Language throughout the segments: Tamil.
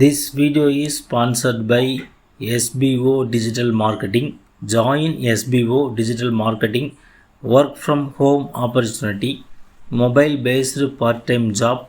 This video is sponsored by SBO Digital Marketing. Join SBO Digital Marketing. Work from home opportunity, mobile based part time job,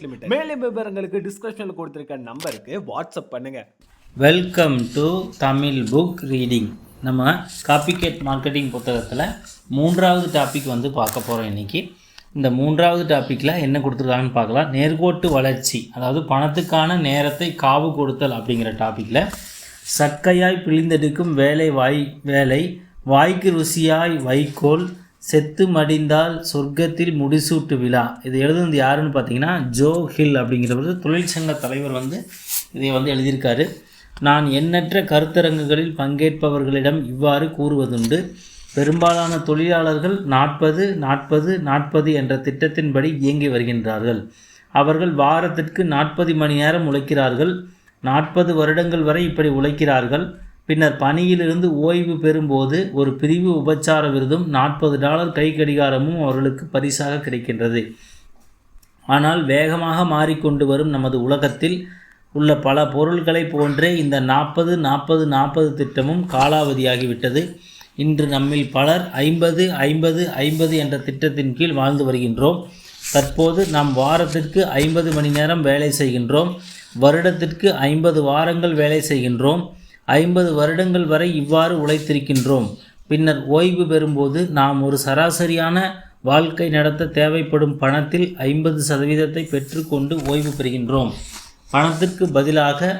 limited மேலும் விவரங்களுக்கு டிஸ்கிரிப்ஷன்ல கொடுத்திருக்க நம்பருக்கு வாட்ஸ்அப் பண்ணுங்க. Welcome to Tamil book reading நம்ம காப்பிகேட் மார்க்கெட்டிங் புத்தகத்தில் மூன்றாவது டாபிக் வந்து பார்க்க போகிறோம் இன்றைக்கி இந்த மூன்றாவது டாப்பிக்கில் என்ன கொடுத்துருக்காங்கன்னு பார்க்கலாம். நேர்கோட்டு வளர்ச்சி அதாவது பணத்துக்கான நேரத்தை காவு கொடுத்தல் அப்படிங்கிற டாப்பிக்கில் சக்கையாய் பிழிந்தெடுக்கும் வேலை வாய் வேலை வாய்க்கு ருசியாய் வைக்கோல் செத்து மடிந்தால் சொர்க்கத்தில் முடிசூட்டு விழா. இது எழுதுனது யாருன்னு பார்த்தீங்கன்னா ஜோ ஹில் அப்படிங்கிறவர். தொழிற்சங்க தலைவர் வந்து இதை வந்து எழுதியிருக்காரு. நான் எண்ணற்ற கருத்தரங்குகளில் பங்கேற்பவர்களிடம் இவ்வாறு கூறுவதுண்டு. பெரும்பாலான தொழிலாளர்கள் நாற்பது நாற்பது நாற்பது என்ற திட்டத்தின்படி இயங்கி வருகின்றார்கள். அவர்கள் வாரத்திற்கு நாற்பது மணி நேரம் உழைக்கிறார்கள். நாற்பது வருடங்கள் வரை இப்படி உழைக்கிறார்கள். பின்னர் பணியிலிருந்து ஓய்வு பெறும்போது ஒரு பிரிவு உபச்சார விருதும் நாற்பது டாலர் கை கடிகாரமும் அவர்களுக்கு பரிசாக கிடைக்கின்றது. ஆனால் வேகமாக மாறிக்கொண்டு வரும் நமது உலகத்தில் உள்ள பல பொருள்களைப் போன்றே இந்த நாற்பது நாற்பது நாற்பது திட்டமும் காலாவதியாகிவிட்டது. இன்று நம்மில் பலர் ஐம்பது ஐம்பது ஐம்பது என்ற திட்டத்தின் கீழ் வாழ்ந்து வருகின்றோம். தற்போது நாம் வாரத்திற்கு ஐம்பது மணி நேரம் வேலை செய்கின்றோம். வருடத்திற்கு ஐம்பது வாரங்கள் வேலை செய்கின்றோம். ஐம்பது வருடங்கள் வரை இவ்வாறு உழைத்திருக்கின்றோம். பின்னர் ஓய்வு பெறும்போது நாம் ஒரு சராசரியான வாழ்க்கை நடத்த தேவைப்படும் பணத்தில் ஐம்பது சதவீதத்தை பெற்றுக்கொண்டு ஓய்வு பெறுகின்றோம். பணத்திற்கு பதிலாக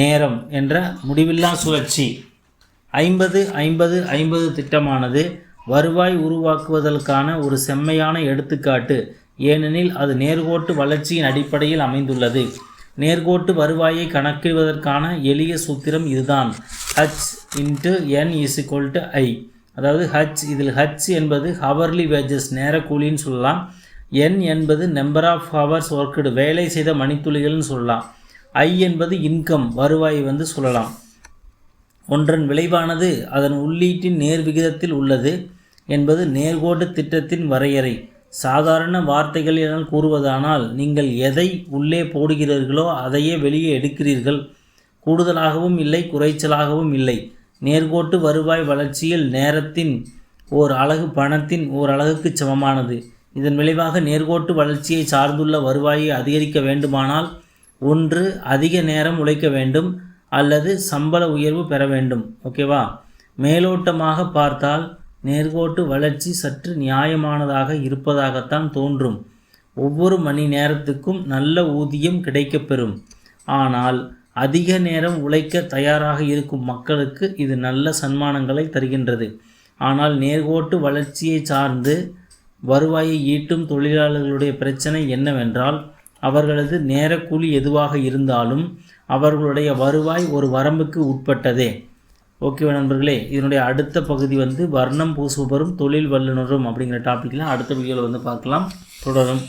நேரம் என்ற முடிவில்லா சுழற்சி. ஐம்பது ஐம்பது ஐம்பது திட்டமானது வருவாய் உருவாக்குவதற்கான ஒரு செம்மையான எடுத்துக்காட்டு. ஏனெனில் அது நேர்கோட்டு வளர்ச்சியின் அடிப்படையில் அமைந்துள்ளது. நேர்கோட்டு வருவாயை கணக்கிடுவதற்கான எளிய சூத்திரம் இதுதான். H into N is equal I அதாவது ஹச் இதில் ஹச் என்பது ஹவர்லி வேஜஸ் நேர கூலின்னு சொல்லலாம். என் என்பது நம்பர் ஆஃப் ஹவர்ஸ் ஒர்க்குடு வேலை செய்த மணித்துளிகள்னு சொல்லலாம். ஐ என்பது இன்கம் வருவாய் வந்து சொல்லலாம். ஒன்றன் விளைவானது அதன் உள்ளீட்டின் நேர் விகிதத்தில் உள்ளது என்பது நேர்கோட்டு திட்டத்தின் வரையறை. சாதாரண வார்த்தைகளினால் கூறுவதானால் நீங்கள் எதை உள்ளே போடுகிறீர்களோ அதையே வெளியே எடுக்கிறீர்கள். கூடுதலாகவும் இல்லை குறைச்சலாகவும் இல்லை. நேர்கோட்டு வருவாய் வளர்ச்சியில் நேரத்தின் ஓர் அலகு பணத்தின் ஓர் அழகுக்கு சமமானது. இதன் விளைவாக நேர்கோட்டு வளர்ச்சியை சார்ந்துள்ள வருவாயை அதிகரிக்க வேண்டுமானால் ஒன்று அதிக நேரம் உழைக்க வேண்டும் அல்லது சம்பள உயர்வு பெற வேண்டும். ஓகேவா? மேலோட்டமாக பார்த்தால் நேர்கோட்டு வளர்ச்சி சற்று நியாயமானதாக இருப்பதாகத்தான் தோன்றும். ஒவ்வொரு மணி நேரத்துக்கும் நல்ல ஊதியம் கிடைக்கப்பெறும். ஆனால் அதிக நேரம் உழைக்க தயாராக இருக்கும் மக்களுக்கு இது நல்ல சன்மானங்களை தருகின்றது. ஆனால் நேர்கோட்டு வளர்ச்சியை சார்ந்து வருவாயை ஈட்டும் தொழிலாளர்களுடைய பிரச்சனை என்னவென்றால் அவர்களது நேரக்கூலி எதுவாக இருந்தாலும் அவர்களுடைய வருவாய் ஒரு வரம்புக்கு உட்பட்டதே. ஓகே நண்பர்களே இதனுடைய அடுத்த பகுதி வந்து வர்ணம் பூசுபவரும் தொழில் வல்லுநரும் அப்படிங்கிற டாப்பிக்கில் அடுத்த வீடியோவில் வந்து பார்க்கலாம். தொடரும்.